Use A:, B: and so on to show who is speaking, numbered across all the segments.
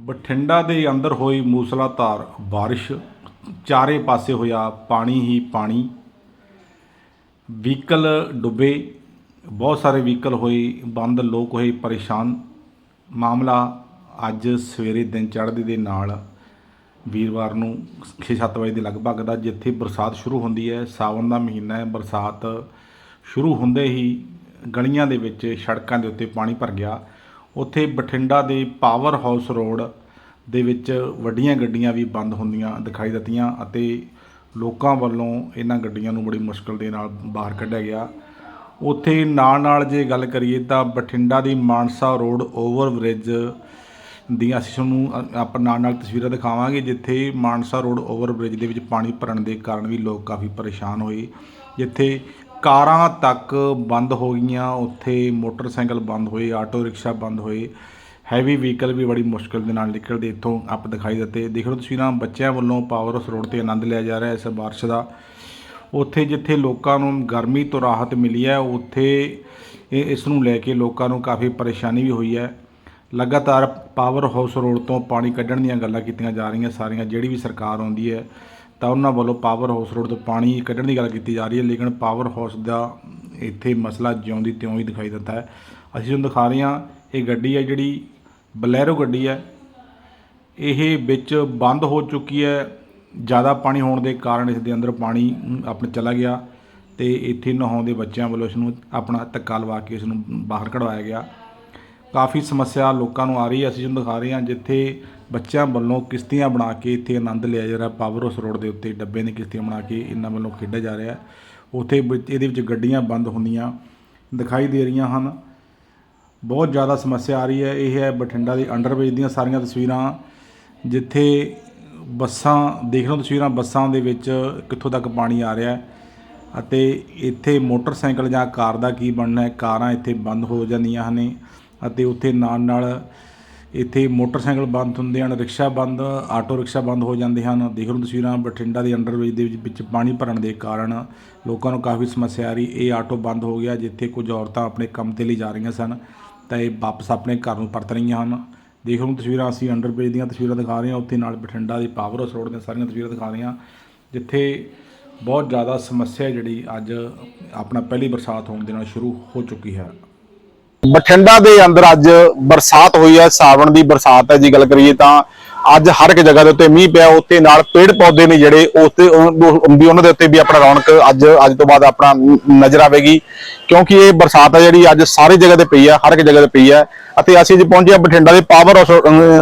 A: ਬਠਿੰਡਾ ਦੇ ਅੰਦਰ ਹੋਈ ਮੂਸਲਾਧਾਰ ਬਾਰਿਸ਼, ਚਾਰੇ ਪਾਸੇ ਹੋਇਆ ਪਾਣੀ ਹੀ ਪਾਣੀ। ਵਹੀਕਲ ਡੁੱਬੇ, ਬਹੁਤ ਸਾਰੇ ਵਹੀਕਲ ਹੋਏ, ਬੰਦ, ਲੋਕ ਹੋਏ, ਪਰੇਸ਼ਾਨ। ਮਾਮਲਾ ਅੱਜ ਸਵੇਰੇ ਦਿਨ ਚੜ੍ਹਦੇ ਦੇ ਨਾਲ ਵੀਰਵਾਰ ਨੂੰ 6-7 ਵਜੇ ਦੇ ਲਗਭਗ ਦਾ, ਜਿੱਥੇ ਬਰਸਾਤ ਸ਼ੁਰੂ ਹੁੰਦੀ ਹੈ। ਸਾਵਣ ਦਾ ਮਹੀਨਾ ਹੈ, ਬਰਸਾਤ ਸ਼ੁਰੂ ਹੁੰਦੇ ਹੀ ਗਲੀਆਂ ਦੇ ਵਿੱਚ ਸੜਕਾਂ ਦੇ ਉੱਤੇ ਪਾਣੀ ਭਰ ਗਿਆ। ਉੱਥੇ ਬਠਿੰਡਾ ਦੇ ਪਾਵਰ ਹਾਊਸ ਰੋਡ ਦੇ ਵਿੱਚ ਵੱਡੀਆਂ ਗੱਡੀਆਂ ਵੀ ਬੰਦ ਹੁੰਦੀਆਂ ਦਿਖਾਈ ਦਿੱਤੀਆਂ ਅਤੇ ਲੋਕਾਂ ਵੱਲੋਂ ਇਹਨਾਂ ਗੱਡੀਆਂ ਨੂੰ ਬੜੀ ਮੁਸ਼ਕਲ ਦੇ ਨਾਲ ਬਾਹਰ ਕੱਢਿਆ ਗਿਆ। ਉੱਥੇ ਨਾਲ ਨਾਲ ਜੇ ਗੱਲ ਕਰੀਏ ਤਾਂ ਬਠਿੰਡਾ ਦੀ ਮਾਨਸਾ ਰੋਡ ਓਵਰ ਬ੍ਰਿਜ ਦੀਆਂ ਅਸੀਂ ਤੁਹਾਨੂੰ ਆਪਾਂ ਨਾਲ ਨਾਲ ਤਸਵੀਰਾਂ ਦਿਖਾਵਾਂਗੇ, ਜਿੱਥੇ ਮਾਨਸਾ ਰੋਡ ਓਵਰ ਬ੍ਰਿਜ ਦੇ ਵਿੱਚ ਪਾਣੀ ਭਰਨ ਦੇ ਕਾਰਨ ਵੀ ਲੋਕ ਕਾਫੀ ਪਰੇਸ਼ਾਨ ਹੋਏ। ਜਿੱਥੇ ਕਾਰਾਂ ਤੱਕ ਬੰਦ ਹੋ ਗਈਆਂ, ਉੱਥੇ ਮੋਟਰਸਾਈਕਲ ਬੰਦ ਹੋਏ, ਆਟੋ ਰਿਕਸ਼ਾ ਬੰਦ ਹੋਏ। ਹੈਵੀ ਵਹੀਕਲ ਵੀ ਬੜੀ ਮੁਸ਼ਕਲ ਦੇ ਨਾਲ ਨਿਕਲਦੇ, ਇੱਥੋਂ ਆਪ ਦਿਖਾਈ ਦਿੱਤੇ। ਦੇਖ ਲਓ ਤਸਵੀਰਾਂ ਬੱਚਿਆਂ ਵੱਲੋਂ ਪਾਵਰ ਹਾਊਸ ਰੋਡ ਤੇ ਆਨੰਦ ਲਿਆ ਜਾ ਰਿਹਾ ਇਸ ਬਾਰਿਸ਼ ਦਾ। ਉੱਥੇ ਜਿੱਥੇ ਲੋਕਾਂ ਨੂੰ ਗਰਮੀ ਤੋਂ ਰਾਹਤ ਮਿਲੀ ਹੈ, ਉੱਥੇ ਇਸ ਨੂੰ ਲੈ ਕੇ ਲੋਕਾਂ ਨੂੰ ਕਾਫੀ ਪਰੇਸ਼ਾਨੀ ਵੀ ਹੋਈ ਹੈ। ਲਗਾਤਾਰ ਪਾਵਰ ਹਾਊਸ ਰੋਡ ਤੋਂ ਪਾਣੀ ਕੱਢਣ ਦੀਆਂ ਗੱਲਾਂ ਕੀਤੀਆਂ ਜਾ ਰਹੀਆਂ, ਸਾਰੀਆਂ ਜਿਹੜੀ ਵੀ ਸਰਕਾਰ ਆਉਂਦੀ ਹੈ ਤਾਂ ਉਹਨਾਂ ਵੱਲੋਂ ਪਾਵਰ ਹਾਊਸ ਰੋਡ ਤੋਂ ਪਾਣੀ ਕੱਢਣ ਦੀ ਗੱਲ ਕੀਤੀ ਜਾ ਰਹੀ ਹੈ ਲੇਕਿਨ ਪਾਵਰ ਹਾਊਸ ਦਾ ਇੱਥੇ ਮਸਲਾ ਜਿਉਂਦੀ ਤਿਉਂ ਹੀ ਦਿਖਾਈ ਦਿੰਦਾ ਹੈ। ਅਸੀਂ ਤੁਹਾਨੂੰ ਦਿਖਾ ਰਹੇ ਹਾਂ ਇਹ ਗੱਡੀ ਹੈ ਜਿਹੜੀ ਬਲੈਰੋ ਗੱਡੀ ਹੈ। ਇਹ ਵਿੱਚ ਬੰਦ ਹੋ ਚੁੱਕੀ ਹੈ। ਜ਼ਿਆਦਾ ਪਾਣੀ ਹੋਣ ਦੇ ਕਾਰਨ ਇਸ ਦੇ ਅੰਦਰ ਪਾਣੀ ਅਮ, ਆਪਣੇ ਚਲਾ ਗਿਆ ਤੇ ਇੱਥੇ ਨਹਾਉਂਦੇ ਬੱਚਿਆਂ ਵੱਲੋਂ ਇਸ ਨੂੰ ਆਪਣਾ ਧੱਕਾ ਲਵਾ ਕੇ ਇਸ ਨੂੰ ਬਾਹਰ ਕਢਵਾਇਆ ਗਿਆ। ਕਾਫੀ ਸਮੱਸਿਆ ਲੋਕਾਂ ਨੂੰ ਆ ਰਹੀ ਹੈ। ਅਸੀਂ ਤੁਹਾਨੂੰ ਦਿਖਾ ਰਹੇ ਹਾਂ ਜਿੱਥੇ ਬੱਚਿਆਂ ਵੱਲੋਂ ਕਿਸ਼ਤੀਆਂ ਬਣਾ ਕੇ ਇੱਥੇ ਆਨੰਦ ਲਿਆ ਜਾ ਰਿਹਾ। ਪਾਵਰ ਹਾਊਸ ਰੋਡ ਦੇ ਉੱਤੇ ਡੱਬੇ ਦੀਆਂ ਕਿਸ਼ਤੀਆਂ ਬਣਾ ਕੇ ਇਹਨਾਂ ਵੱਲੋਂ ਖੇਡਿਆ ਜਾ ਰਿਹਾ। ਉੱਥੇ ਵਿੱਚ ਇਹਦੇ ਵਿੱਚ ਗੱਡੀਆਂ ਬੰਦ ਹੁੰਦੀਆਂ ਦਿਖਾਈ ਦੇ ਰਹੀਆਂ ਹਨ। ਬਹੁਤ ਜ਼ਿਆਦਾ ਸਮੱਸਿਆ ਆ ਰਹੀ ਹੈ। ਇਹ ਹੈ ਬਠਿੰਡਾ ਦੇ ਅੰਡਰਬ੍ਰਿਜ ਦੀਆਂ ਸਾਰੀਆਂ ਤਸਵੀਰਾਂ, ਜਿੱਥੇ ਬੱਸਾਂ, ਦੇਖ ਲਓ ਤਸਵੀਰਾਂ, ਬੱਸਾਂ ਦੇ ਵਿੱਚ ਕਿੱਥੋਂ ਤੱਕ ਪਾਣੀ ਆ ਰਿਹਾ ਹੈ ਅਤੇ ਇੱਥੇ ਮੋਟਰਸਾਈਕਲ ਜਾਂ ਕਾਰ ਦਾ ਕੀ ਬਣਨਾ ਹੈ? ਕਾਰਾਂ ਇੱਥੇ ਬੰਦ ਹੋ ਜਾਂਦੀਆਂ ਹਨ। ਅਤੇ ਉੱਥੇ ਨਾਲ ਨਾਲ ਇੱਥੇ ਮੋਟਰਸਾਈਕਲ ਬੰਦ ਹੁੰਦੇ ਹਨ, ਰਿਕਸ਼ਾ ਬੰਦ, ਆਟੋ ਰਿਕਸ਼ਾ ਬੰਦ ਹੋ ਜਾਂਦੇ ਹਨ। ਦੇਖ ਲਓ ਤਸਵੀਰਾਂ, ਬਠਿੰਡਾ ਦੀ ਅੰਡਰਬ੍ਰਿਜ ਦੇ ਵਿੱਚ- ਵਿੱਚ ਪਾਣੀ ਭਰਨ ਦੇ ਕਾਰਨ ਲੋਕਾਂ ਨੂੰ ਕਾਫੀ ਸਮੱਸਿਆ ਆ ਰਹੀ। ਇਹ ਆਟੋ ਬੰਦ ਹੋ ਗਿਆ, ਜਿੱਥੇ ਕੁਝ ਔਰਤਾਂ ਆਪਣੇ ਕੰਮ ਤੇ ਲਈ ਜਾ ਰਹੀਆਂ ਸਨ, ਤਾਂ ਇਹ ਵਾਪਸ ਆਪਣੇ ਘਰ ਨੂੰ ਪਰਤ ਰਹੀਆਂ ਹਨ। ਦੇਖ ਲਓ ਤਸਵੀਰਾਂ, ਅਸੀਂ ਅੰਡਰਬ੍ਰਿਜ ਦੀਆਂ ਤਸਵੀਰਾਂ ਦਿਖਾ ਰਹੇ ਹਾਂ। ਉੱਥੇ ਨਾਲ ਬਠਿੰਡਾ ਦੀ ਪਾਵਰ ਹਾਊਸ ਰੋਡ ਦੀਆਂ ਸਾਰੀਆਂ ਤਸਵੀਰਾਂ ਦਿਖਾ ਰਹੇ ਹਾਂ, ਜਿੱਥੇ ਬਹੁਤ ਜ਼ਿਆਦਾ ਸਮੱਸਿਆ ਜਿਹੜੀ ਅੱਜ ਆਪਣਾ ਪਹਿਲੀ ਬਰਸਾਤ ਹੋਣ ਦੇ ਨਾਲ ਸ਼ੁਰੂ ਹੋ ਚੁੱਕੀ ਹੈ।
B: ਬਠਿੰਡਾ ਦੇ ਅੰਦਰ ਅੱਜ ਬਰਸਾਤ ਹੋਈ ਹੈ, ਸਾਵਣ ਦੀ ਬਰਸਾਤ ਹੈ ਜੀ, ਗੱਲ ਕਰੀਏ ਤਾਂ। ਅੱਜ ਹਰ ਇੱਕ ਜਗ੍ਹਾ ਦੇ ਉੱਤੇ ਮੀਂਹ ਪਿਆ ਉੱਤੇ ਨਾਲ ਪੇੜ ਪੌਦੇ ਨੇ ਜਿਹੜੇ ਉੱਤੇ ਉਹ- ਵੀ ਉਹਨਾਂ ਦੇ ਉੱਤੇ ਵੀ ਆਪਣਾ ਰੌਣਕ ਅੱਜ ਅੱਜ ਤੋਂ ਬਾਅਦ ਆਪਣਾ ਨਜ਼ਰ ਆਵੇਗੀ। ਕਿਉਂਕਿ ਇਹ ਬਰਸਾਤ ਹੈ ਜਿਹੜੀ ਅੱਜ ਸਾਰੀ ਜਗ੍ਹਾ ਤੇ ਪਈ ਹੈ ਹਰ ਇੱਕ ਜਗ੍ਹਾ ਤੇ ਪਈ ਹੈ ਅਤੇ ਅਸੀਂ ਅੱਜ ਪਹੁੰਚੇ ਬਠਿੰਡਾ ਦੇ ਪਾਵਰ ਹਾਊਸ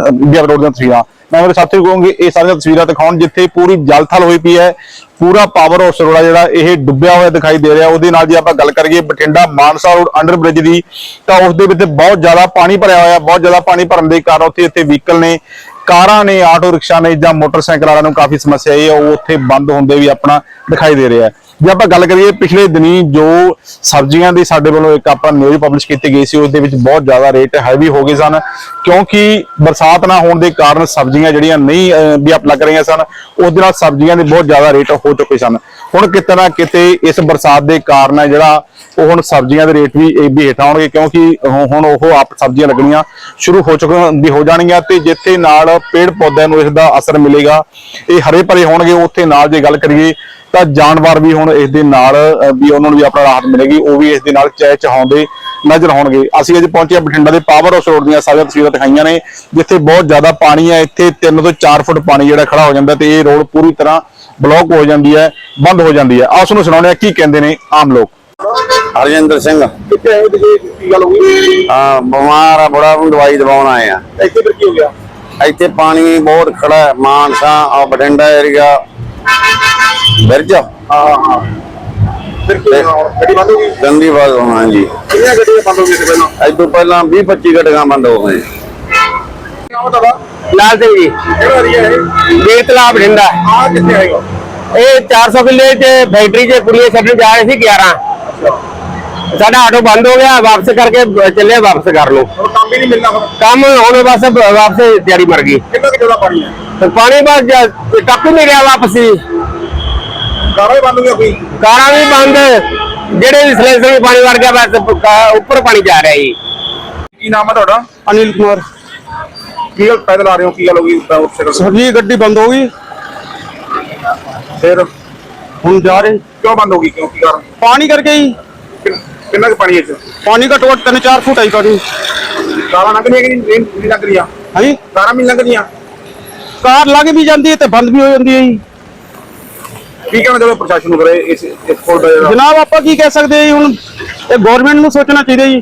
B: ਇੰਡੀਆ ਰੋਡ ਦੀਆਂ ਤਸਵੀਰਾਂ। ਮੈਂ ਮੇਰੇ ਸਾਥੀ ਕਹੂੰਗੀ ਇਹ ਸਾਰੀਆਂ ਤਸਵੀਰਾਂ ਦਿਖਾਉਣ ਜਿੱਥੇ ਪੂਰੀ ਜਲਥਲ ਹੋਈ ਪਈ ਹੈ, ਪੂਰਾ ਪਾਵਰ ਹਾਊਸ ਰੋਡ ਜਿਹੜਾ ਇਹ ਡੁੱਬਿਆ ਹੋਇਆ ਦਿਖਾਈ ਦੇ ਰਿਹਾ। ਉਹਦੇ ਨਾਲ ਜੇ ਆਪਾਂ ਗੱਲ ਕਰੀਏ Bathinda Mansa road under bridge ਦੀ, ਤਾਂ ਉਸ ਦੇ ਵਿੱਚ ਬਹੁਤ ਜ਼ਿਆਦਾ ਪਾਣੀ ਭਰਿਆ ਹੋਇਆ, ਬਹੁਤ ਜ਼ਿਆਦਾ ਪਾਣੀ ਭਰਨ ਦੇ ਕਾਰਨ ਉੱਥੇ ਇੱਥੇ ਵਹੀਕਲ ਨੇ ਕਾਰਾਂ ਨੇ, ਆਟੋ ਰਿਕਸ਼ਾ ਨੇ ਜਾਂ ਮੋਟਰਸਾਈਕਲ ਵਾਲਿਆਂ ਨੂੰ ਕਾਫੀ ਸਮੱਸਿਆ ਇਹ ਹੈ, ਉਹ ਉੱਥੇ ਬੰਦ ਹੁੰਦੇ ਵੀ ਆਪਣਾ ਦਿਖਾਈ ਦੇ ਰਿਹਾ ਹੈ। ਜੇ ਆਪਾਂ ਗੱਲ ਕਰੀਏ, ਪਿਛਲੇ ਦਿਨੀ ਜੋ ਸਬਜ਼ੀਆਂ ਦੀ ਸਾਡੇ ਵੱਲੋਂ ਇੱਕ ਆਪਾਂ ਨਿਊਜ਼ ਪਬਲਿਸ਼ ਕੀਤੀ ਗਈ ਸੀ ਉਸ ਦੇ ਵਿੱਚ ਬਹੁਤ ਜ਼ਿਆਦਾ ਰੇਟ ਹੈਵੀ ਹੋ ਗਏ ਸਨ, ਕਿਉਂਕਿ ਬਰਸਾਤ ਨਾ ਹੋਣ ਦੇ ਕਾਰਨ ਸਬਜ਼ੀਆਂ ਜਿਹੜੀਆਂ ਨਹੀਂ ਵੀ ਆਪ ਲੱਗ ਰਹੀਆਂ ਸਨ ਉਸ ਦੇ ਨਾਲ ਸਬਜ਼ੀਆਂ ਦੇ ਬਹੁਤ ਜ਼ਿਆਦਾ ਰੇਟ ਹੋ ਚੁੱਕੇ ਸਨ। ਹੁਣ ਕਿਤੇ ਨਾ ਕਿਤੇ ਇਸ ਬਰਸਾਤ ਦੇ ਕਾਰਨ ਹੈ ਜਿਹੜਾ, ਉਹ ਹੁਣ ਸਬਜ਼ੀਆਂ ਦੇ ਰੇਟ ਵੀ, ਇਹ ਵੀ ਹੇਠ ਆਉਣਗੇ, ਕਿਉਂਕਿ ਹੁਣ ਉਹ ਆਪ ਸਬਜ਼ੀਆਂ ਲੱਗਣੀਆਂ ਸ਼ੁਰੂ ਹੋ ਚੁੱਕੀਆਂ, ਵੀ ਹੋ ਜਾਣਗੀਆਂ, ਤੇ ਜਿੱਥੇ ਨਾਲ ਪੇੜ ਪੌਦਿਆਂ ਨੂੰ ਇਸ ਦਾ ਅਸਰ ਮਿਲੇਗਾ। ਇਹ ਹਰੇ ਭਰੇ ਹੋਣਗੇ ਉੱਥੇ ਨਾਲ ਜੇ ਗੱਲ ਕਰੀਏ ਤਾਂ ਜਾਨਵਰ ਵੀ ਹੁਣ ਇਸ ਦੇ ਨਾਲ ਵੀ ਉਹਨਾਂ ਨੂੰ ਵੀ ਆਪਣਾ ਰਾਹਤ ਮਿਲੇਗੀ ਉਹ ਵੀ ਇਸ ਦੇ ਨਾਲ ਚਹਿ ਚਹਾਉਂਦੇ ਨਜ਼ਰ ਆਉਣਗੇ। ਅਸੀਂ ਅੱਜ ਪਹੁੰਚੇ ਹਾਂ ਬਠਿੰਡਾ ਦੇ ਪਾਵਰ ਹਾਊਸ ਰੋਡ ਦੀਆਂ ਸਾਰੀਆਂ ਤਸਵੀਰਾਂ ਦਿਖਾਈਆਂ ਨੇ ਜਿੱਥੇ ਬਹੁਤ ਜ਼ਿਆਦਾ ਪਾਣੀ ਹੈ। ਇੱਥੇ 3 ਤੋਂ 4 ਫੁੱਟ ਪਾਣੀ ਜਿਹੜਾ ਖੜਾ ਹੋ ਜਾਂਦਾ ਤੇ ਇਹ ਰੋਡ ਪੂਰੀ ਤਰ੍ਹਾਂ ਬਲੌਕ ਹੋ ਜਾਂਦੀ ਹੈ ਬੰਦ ਹੋ ਜਾਂਦੀ ਹੈ। ਆਸ ਨੂੰ ਸੁਣਾਉਣੇ ਆ ਕੀ ਕਹਿੰਦੇ ਨੇ ਆਮ ਲੋਕ।
C: ਹਰਜਿੰਦਰ ਸਿੰਘ।
B: ਕਿੱਥੇ ਕੀ ਗੱਲ ਹੋਈ
C: ਹਾਂ ਬਿਮਾਰ ਆ ਬੜਾ ਦਵਾਈ ਦਵਾਉਣ ਆਏ ਆ।
B: ਇੱਥੇ ਫਿਰ ਕੀ ਹੋ ਗਿਆ?
C: ਇੱਥੇ ਪਾਣੀ ਬਹੁਤ ਖੜਾ ਹੈ ਮਾਨਸਾ ਆ ਬਠਿੰਡਾ ਏਰੀਆ ਬਿਰਜ।
B: ਹਾਂ ਹਾਂ। ਫਿਰ ਕੀ ਗੱਡੀ ਬੰਦ ਹੋ ਗਈ?
C: ਗੰਦੀ ਬਾਤ ਹੋਣਾ ਜੀ
B: ਕਿੰਨੀਆਂ ਗੱਡੀਆਂ ਬੰਦ ਹੋ ਗਈਆਂ ਸੀ ਪਹਿਲਾਂ?
C: ਅੱਜ ਤੋਂ ਪਹਿਲਾਂ 20 25 ਗੱਡੀਆਂ ਬੰਦ ਹੋ ਗਏ
B: ਨਾਮ ਤੁਹਾਡਾ
D: ਲਾਲ ਸਿੰਘ ਜੀ।
B: ਕਿਹੜਾ ਏਰੀਆ ਹੈ
D: ਦੇਖ ਤਲਾਬ ਬਠਿੰਡਾ।
B: ਆ ਕਿੱਥੇ ਹੈਗਾ?
D: ਇਹ 400 ਕਿੱਲੇ ਚ ਫੈਕਟਰੀ ਚ ਕੁੜੀਆਂ ਛੱਡਣ ਜਾ ਰਹੇ ਸੀ 11 ਸਾਡਾ ਆਟੋ ਬੰਦ ਹੋ ਗਿਆ ਵਾਪਸ ਕਰਕੇ ਚੱਲੇ ਵਾਪਸ ਕਰ ਲਓ
B: ਕੰਮ ਵੀ ਨਹੀਂ ਮਿਲਣਾ
D: ਕੰਮ ਹੁਣ ਬਸ ਵਾਪਸ ਤਿਆਰੀ ਮਰ ਗਈ।
B: ਕਿੰਨਾ ਕੁ ਜ਼ਿਆਦਾ ਪਾਣੀ ਹੈ?
D: ਤੇ ਪਾਣੀ ਬਸ ਜ- ਟੱਪ ਹੀ ਨਹੀਂ ਰਿਹਾ ਵਾਪਸ। ਹੀ
B: ਕਾਰਾਂ ਵੀ ਬੰਦ ਹੋ ਗਈਆਂ ਕੋਈ?
D: ਕਾਰਾਂ ਵੀ ਬੰਦ ਜਿਹੜੇ ਵੀ ਸਿਲੰਡਰ ਵੀ ਪਾਣੀ ਵੜ ਗਿਆ ਬਸ ਕ- ਉੱਪਰ ਪਾਣੀ ਜਾ ਰਿਹਾ ਜੀ।
B: ਕੀ ਨਾਮ ਹੈ ਤੁਹਾਡਾ?
D: ਅਨਿਲ ਕੁਮਾਰ।
E: ਕੀ ਗੱਲ ਪੈਦਲ ਆ ਰਹੇ ਹੋ? ਕੀ ਗੱਲ ਹੋ ਗਈ?
F: ਸਰ ਜੀ ਗੱਡੀ ਬੰਦ ਹੋ ਗਈ।
E: ਫਿਰ
F: ਹੁਣ ਜਾ ਰਹੇ।
E: ਕਿਉਂ ਬੰਦ ਹੋ ਗਈ? ਕਿਉਂ? ਕੀ ਕਾਰਨ?
F: ਪਾਣੀ ਕਰਕੇ ਹੀ।
E: ਕਿੰਨ- ਕੁ ਪਾਣੀ ਹੈ ਇੱਥੇ?
F: ਪਾਣੀ ਘੱਟੋ ਘੱਟ 3-4 ਫੁੱਟ ਆਈ ਪਾਣੀ
E: ਕਾਰਾਂ ਲੰਘ ਰਹੀਆਂ ਕਿ ਨਹੀਂ? ਨਹੀਂ ਲੱਗ ਰਹੀਆਂ?
F: ਹਾਂਜੀ?
E: ਕਾਰਾਂ ਵੀ ਲੰਘ ਰਹੀਆਂ?
F: ਕਾਰ ਲੱਗ ਵੀ ਜਾਂਦੀ ਹੈ ਤੇ ਬੰਦ ਵੀ ਹੋ ਜਾਂਦੀ ਹੈ ਜੀ।
E: ਕੀ ਕਹਿਣਾ ਚਾਹੁੰਦੇ ਪ੍ਰਸ਼ਾਸਨ ਨੂੰ ਕਰੇ ਇਸ ਇਸ ਦਾ ਜਿਹੜਾ
F: ਜਨਾਬ ਆਪਾਂ ਕੀ ਕਹਿ ਸਕਦੇ ਹਾਂ ਜੀ? ਹੁਣ ਇਹ ਗਵਰਨਮੈਂਟ ਨੂੰ ਸੋਚਣਾ ਚਾਹੀਦਾ ਜੀ।